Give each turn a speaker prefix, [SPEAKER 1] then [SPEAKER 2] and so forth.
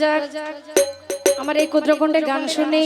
[SPEAKER 1] যাক আমার এই ক্ষুদ্রখণ্ডে গান শুনে